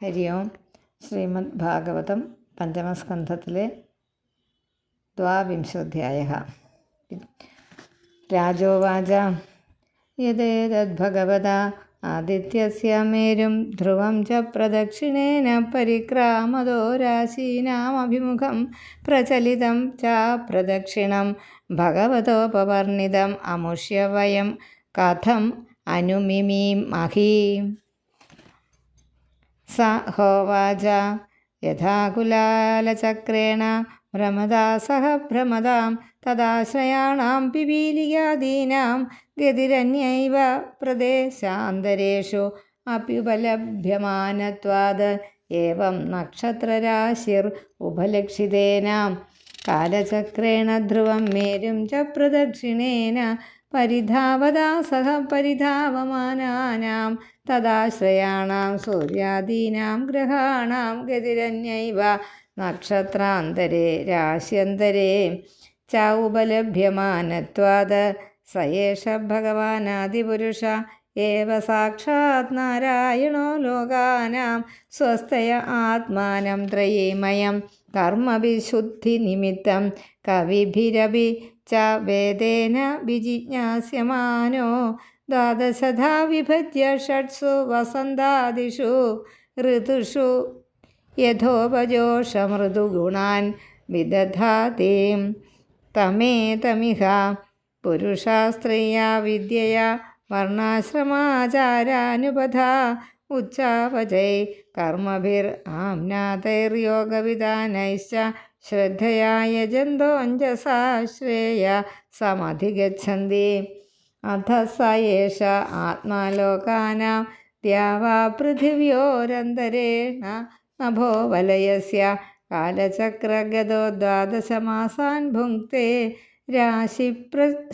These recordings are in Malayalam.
ഹരി ഓം ശ്രീമദ് ഭാഗവതം പഞ്ചമസ്കന്ധത്തിലെ ദ്വാവിംശോധ്യായ. രാജോവാച. യദേതദ്ഭഗവത ആദിത്യസ്യ മേരും ധ്രുവം ച പ്രദക്ഷിണേന പരിക്രാമതോ രാശീനാമഭിമുഖം പ്രചലിതം ച പ്രദക്ഷിണം ഭഗവതോപവർണിതം അമുഷ്യ വയം കഥം അനുമിമീമഹീം സ ഹോവാച യഥാകുലാലചക്രേണ ഭ്രമദാ സഹ ഭ്രമദാം തദാശ്രയാണാം പിപീലികാദീനാം ഗതിരന്യവ പ്രദേശാന്തരേഷു അപ്യുപലഭ്യമാനത്വാദ് ഏവം നക്ഷത്രരാശിർ കാലചക്രേണ ധ്രുവം മേരും ച പ്രദക്ഷിണേന പരിധാവതാ സഹ പരിധാവമാനാനാം തദാശ്രയാണാം സൂര്യാദീനാം ഗ്രഹാണാം ഗതിരന്യൈവ നക്ഷത്രാന്തരേ രാശ്യന്തരേ. ച ഉപലഭ്യമാനത്വാത് സയേഷ ഭഗവാനാദിപുരുഷ ഏവ സാക്ഷാത് നാരായണോ ലോകാനാം സ്വസ്ഥയ ആത്മാനം ത്രയീമയം കർമ്മവിശുദ്ധിനിമിത്തം കവിഭിരവി ച വേദേന വിജിജ്ഞാസ്യമാനോ ദ്വാദശധാ വിഭജ്യ ഷട്സു വസന്താദിഷു ഋതുഷു യഥോപജോഷമൃദുഗുണാൻ വിദധാതീം തമേതമിഹ പുരുഷാസ്ത്രീയ വിദ്യയ വർണാശ്രമാചാരാനുപധ ഉച്ചാവചൈ കർമ്മഭിർ ആംനാഥൈർയോഗവിധാനൈശ്ച ശ്രദ്ധയാ യജന്തോഞ്ജസാ ശ്രേയ സമധിഗച്ഛന്തി. അഥ സ ഏഷ ആത്മാലോകാനാം. ദ്യാവാ പൃഥിവ്യോരന്തരേണ നഭോ വലയസ്യ. കാലചക്രഗതോ ദ്വാദശമാസാൻ ഭുങ്ക്തേ. രാശിപ്രജ്ഞി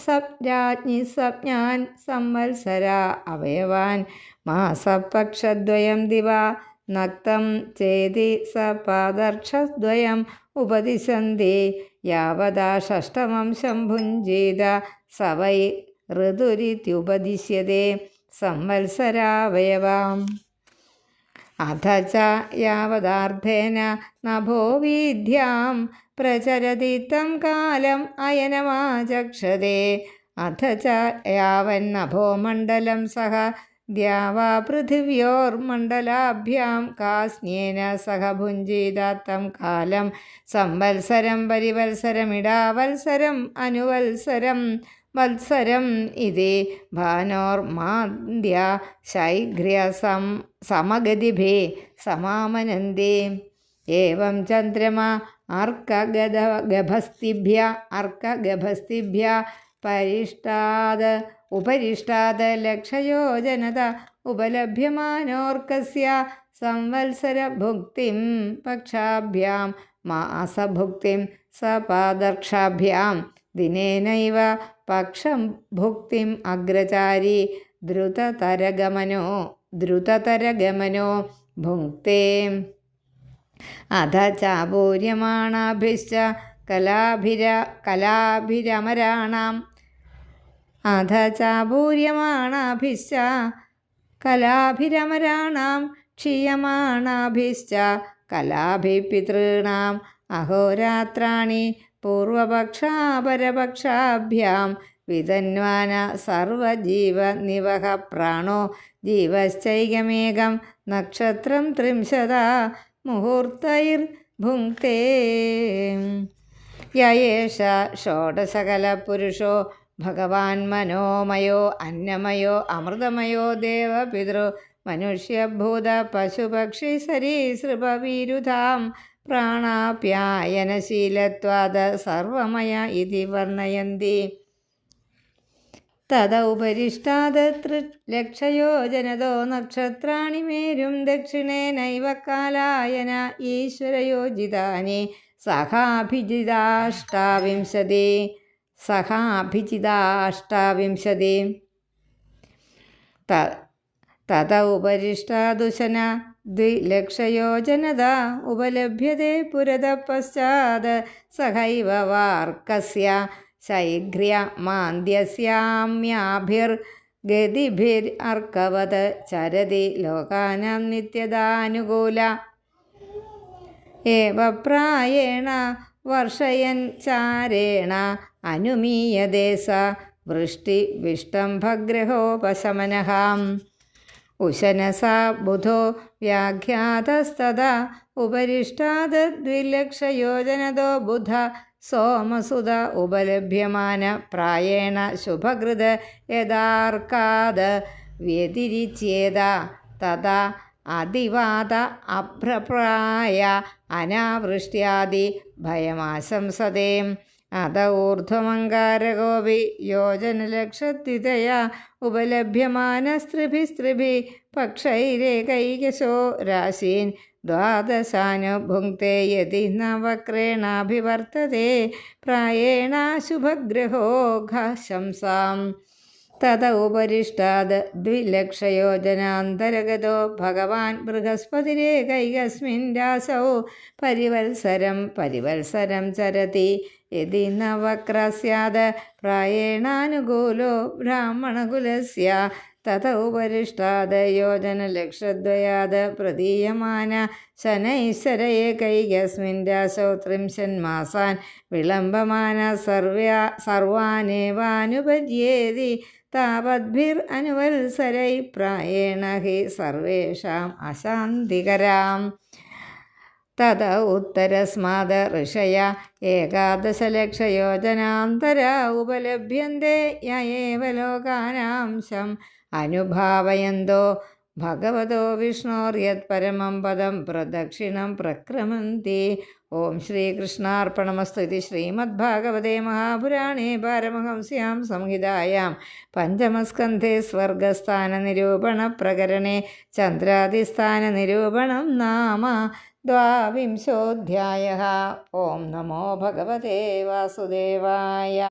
സപ്ഞാൻ സംവത്സര അവയവാൻ. മാസപക്ഷദ്വയം ദിവ നക്തം ചേതി സപാദർക്ഷദ്വയം ഉപദിശന്തി. യാവതാ ഷഷ്ടമം ഭുഞ്ജീത സവൈ വൈ ഋതുരിത്യുപദിശ്യത്തെ സംവത്സരാവയവാം. അഥ ച യാവദാർത്ഥേന നഭോ വീഥ്യാം പ്രചരതി തം കാലം അയനമാചക്ഷതേ. അഥ ച മണ്ഡലം സഹ ദ്യാവാ പൃഥിവ്യോർമണ്ഡലാഭ്യാം കാസ്ന്യേന സഹ ഭുഞ്ജീതാത്തം കാലം സംവത്സരം പരിവത്സരമിടാവത്സരം അനുവത്സരം വത്സരം ഇതി ഭാനോർമാന്ദ്യ ശൈഘ്ര്യ സം സമഗതിഭേ സമാമനന്ദേ ഏവം ചന്ദ്രമ അർക്കഗത ഗഭസ്തിഭ്യ അർക്കഗഭസ്തിഭ്യ പരിഷ്ടാത് ഉപരിഷ്ടാത് ലക്ഷയോജനത ഉപലഭ്യമാനോർക്കസ്യ സംവത്സരഭുക്തിം പക്ഷാഭ്യാം മാസഭുക്തിം സപാദർക്ഷാഭ്യാം. ദിനേനൈവ പക്ഷം ഭുക്തിം അഗ്രചാരി ദ്രുതതരഗമനോ ദ്രുതതരഗമനോ ഭുക്തേ. അധ ചാപൂര്യമാണാഭിശ്ച കലാഭിര കലാഭിരമരാണാം അധ ചാപൂര്യമാണാഭിശ്ച കലാഭിരമരാണാം ക്ഷീയമാണാഭിശ്ച. കലാഭിപിതൃണാം അഹോരാത്രാണി പൂർവപക്ഷാപരപക്ഷാഭ്യാം. വിതന്വാന സർവജീവ നിവഹ പ്രാണോ ജീവശ്ചൈകമേകം നക്ഷത്രം ത്രിംശത മുഹൂർത്തൈർ ഭുങ്ക്തേ യേഷ ഷോഡശകല പുരുഷോ ഭഗവാൻ മനോമയോ അന്നമയോ അമൃതമയോ ദേവപിതൃ മനുഷ്യഭൂത പശുപക്ഷി സരീസൃപവിരുധാം പ്രാണാപ്യായനശീലത്വാത് സർവമയ ഇതി വർണയന്തി. തത ലക്ഷയോ ജനതോ നക്ഷത്രാണി മേരും ദക്ഷിണേനൈവ കാലായന ഈശ്വരയോജിതാനി സഹാഭിജിതാഷ്ടാവിംശതി. സഹാഭിജിതാഷ്ടാവിംശതി തത ഉപരിഷ്ടാദുശന ദ്വിലക്ഷയോജനത ഉപലഭ്യത്തെ പുരത പശ്ചാത് സഹൈവ വാർക്കസ്യ ശൈഘ്ര്യ മാന്ദ്യസ്യാമ്യാഭിർ ഗതിഭിർ അർക്കവത് ചരതി ലോകാനാം നിത്യതാനുകൂല ഏവ പ്രായേണ വർഷയൻ ചാരേണ അനുമീയതേ സ വൃഷ്ടി വിഷ്ടംഭഗ്രഹോപശമനഹാം ഉശനസാ ബുധോ വ്യാഖ്യാതസ്തഥാ ഉപരിഷ്ടാത് ദ്വിലക്ഷയോജനതോ ബുധ സോമസുത ഉപലഭ്യമാന പ്രായേണ ശുഭകൃത് യഥാർക്കാത് വ്യതിരിച്യേത തഥാ അതിവാത അഭ്രപ്രായ അനാവൃഷ്ട്യാദി ഭയമാശംസതേ അത ഊർധ്വമങ്കാരകോപി യോജനലക്ഷത്തിതയാ ഉപലഭ്യമാനസ്ത്രിഭിസ്ത്രിഭി പക്ഷൈരേകൈകശോ രാശീൻ ദ്വാദശാനു ഭുങ്ക്തെ യതി നവക്രേണാഭിവർത്തതേ പ്രായേണാശുഭഗ്രഹോ പ്രായേണ ശുഭഗ്രഹോഘശംസാം തത ഉപരിഷ്ടാത് ദ്വിലക്ഷയോജനാന്തരഗതോ ഭഗവാൻ ബൃഹസ്പതിരേകൈകസ്മിൻ രാസൗ പരിവത്സരം പരിവത്സരം ചരതി യതി നവക്ര വക്ര സ്യാത് പ്രായേണാനുകൂലോ ബ്രാഹ്മണകുലസ്യ തത ഉപരിഷ്ടാത് യോജനലക്ഷദ്വയാത് പ്രതീയമാന ശനൈശ്വരയേകൈകസ്മിൻ രാസൗ ത്രിംശന്മാസാൻ വിളംബമാന സർവ്യാ സർവാനേവാനുപര്യേതി താവദ്ഭിർ അനുവത്സരൈ പ്രായേണ ഹി സർവേഷാം അശാന്തികരാം തത ഉത്തരസ്മാത് ഋഷയ ഏകാദശലക്ഷയോജനാന്തര ഉപലഭ്യന്തെ യയേവ ലോകാനാംശം അനുഭാവയന്തോ ഭഗവതോ വിഷ്ണോർ യത് പരമം പദം പ്രദക്ഷിണം പ്രക്രമന്തി. ഓം ശ്രീകൃഷ്ണാർപ്പണമസ്തു ഇതി ശ്രീമദ്ഭാഗവതേ മഹാപുരാണേ പാരമഹംസ്യാം സംഹിതായാം. പഞ്ചമസ്കന്ധേ സ്വർഗസ്ഥാന നിരൂപണ പ്രകരണേ സ്വർഗസ്ഥാനനിരൂപണപ്രകരണേ ചന്ദ്രാതിസ്ഥാനനിരൂപണം നാമ ദ്വാവിംശോധ്യായ. ഓം നമോ ഭഗവതേ വാസുദേവായ.